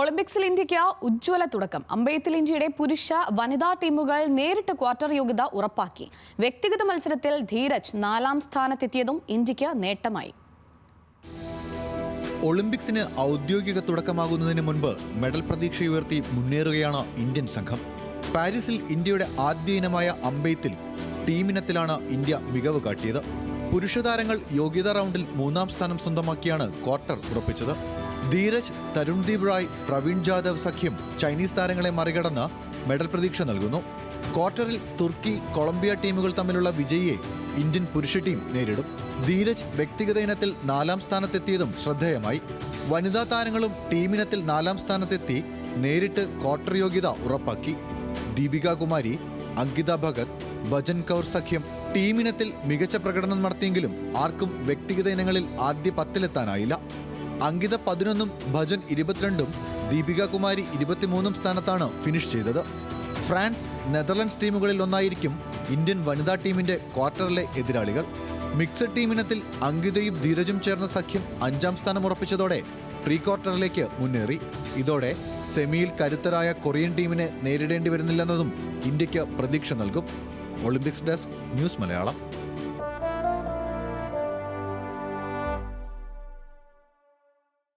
ഒളിമ്പിക്സിൽ ഇന്ത്യയ്ക്ക് ഉജ്ജ്വല തുടക്കം. അമ്പയത്തിൽ ഇന്ത്യയുടെ പുരുഷ വനിതാ ടീമുകൾ നേരിട്ട് ക്വാർട്ടർ യോഗ്യത ഉറപ്പാക്കി. വ്യക്തിഗത മത്സരത്തിൽ ധീരജ് നാലാം സ്ഥാനത്തെത്തിയതും ഇന്ത്യയ്ക്ക് നേട്ടമായി. ഒളിമ്പിക്സിന് ഔദ്യോഗിക തുടക്കമാകുന്നതിന് മുൻപ് മെഡൽ പ്രതീക്ഷ ഉയർത്തി മുന്നേറുകയാണ് ഇന്ത്യൻ സംഘം. പാരീസിൽ ഇന്ത്യയുടെ ആദ്യ ഇനമായ അമ്പയത്തിൽ ടീമിനത്തിലാണ് ഇന്ത്യ മികവ് കാട്ടിയത്. പുരുഷ താരങ്ങൾ യോഗ്യതാ റൗണ്ടിൽ മൂന്നാം സ്ഥാനം സ്വന്തമാക്കിയാണ് ക്വാർട്ടർ ഉറപ്പിച്ചത്. ധീരജ് തരുൺദീപ് റായ് പ്രവീൺ ജാദവ് സഖ്യം ചൈനീസ് താരങ്ങളെ മറികടന്ന് മെഡൽ പ്രതീക്ഷ നൽകുന്നു. ക്വാർട്ടറിൽ തുർക്കി കൊളംബിയ ടീമുകൾ തമ്മിലുള്ള വിജയിയെ ഇന്ത്യൻ പുരുഷ ടീം നേരിടും. ധീരജ് വ്യക്തിഗത ഇനത്തിൽ നാലാം സ്ഥാനത്തെത്തിയതും ശ്രദ്ധേയമായി. വനിതാ താരങ്ങളും ടീമിനത്തിൽ നാലാം സ്ഥാനത്തെത്തി നേരിട്ട് ക്വാർട്ടർ യോഗ്യത ഉറപ്പാക്കി. ദീപിക കുമാരി അങ്കിത ഭഗത് ഭജൻ കൗർ സഖ്യം ടീമിനത്തിൽ മികച്ച പ്രകടനം നടത്തിയെങ്കിലും ആർക്കും വ്യക്തിഗത ഇനങ്ങളിൽ ആദ്യ പത്തിലെത്താനായില്ല. അങ്കിത പതിനൊന്നും ഭജൻ ഇരുപത്തിരണ്ടും ദീപിക കുമാരി ഇരുപത്തിമൂന്നും സ്ഥാനത്താണ് ഫിനിഷ് ചെയ്തത്. ഫ്രാൻസ് നെതർലൻഡ്സ് ടീമുകളിൽ ഒന്നായിരിക്കും ഇന്ത്യൻ വനിതാ ടീമിന്റെ ക്വാർട്ടറിലെ എതിരാളികൾ. മിക്സഡ് ടീമിനത്തിൽ അങ്കിതയും ധീരജും ചേർന്ന സഖ്യം അഞ്ചാം സ്ഥാനം ഉറപ്പിച്ചതോടെ പ്രീ ക്വാർട്ടറിലേക്ക് മുന്നേറി. ഇതോടെ സെമിയിൽ കരുത്തരായ കൊറിയൻ ടീമിനെ നേരിടേണ്ടി വരുന്നില്ലെന്നതും ഇന്ത്യയ്ക്ക് പ്രതീക്ഷ നൽകും. Olympics desk news Malayalam.